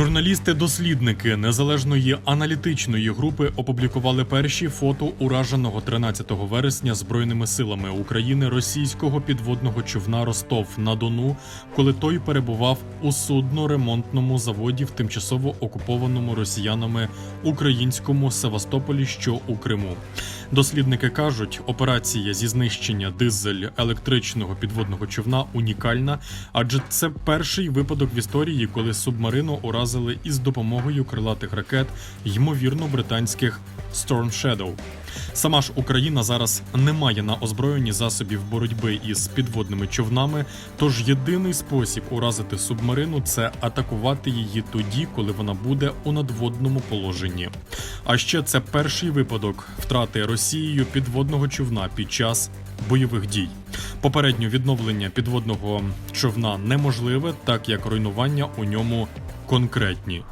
Журналісти-дослідники незалежної аналітичної групи опублікували перші фото ураженого 13 вересня збройними силами України російського підводного човна Ростов на Дону, коли той перебував у судно-ремонтному заводі в тимчасово окупованому росіянами українському Севастополі, що у Криму. Дослідники кажуть, операція зі знищення дизель електричного підводного човна унікальна, адже це перший випадок в історії, коли субмарину уразили із допомогою крилатих ракет, ймовірно, британських Storm Shadow. Сама ж Україна зараз не має на озброєнні засобів боротьби із підводними човнами. Тож єдиний спосіб уразити субмарину це атакувати її тоді, коли вона буде у надводному положенні. А ще це перший випадок втрати Росією підводного човна під час бойових дій. Попередньо відновлення підводного човна неможливе, так як руйнування у ньому конкретні.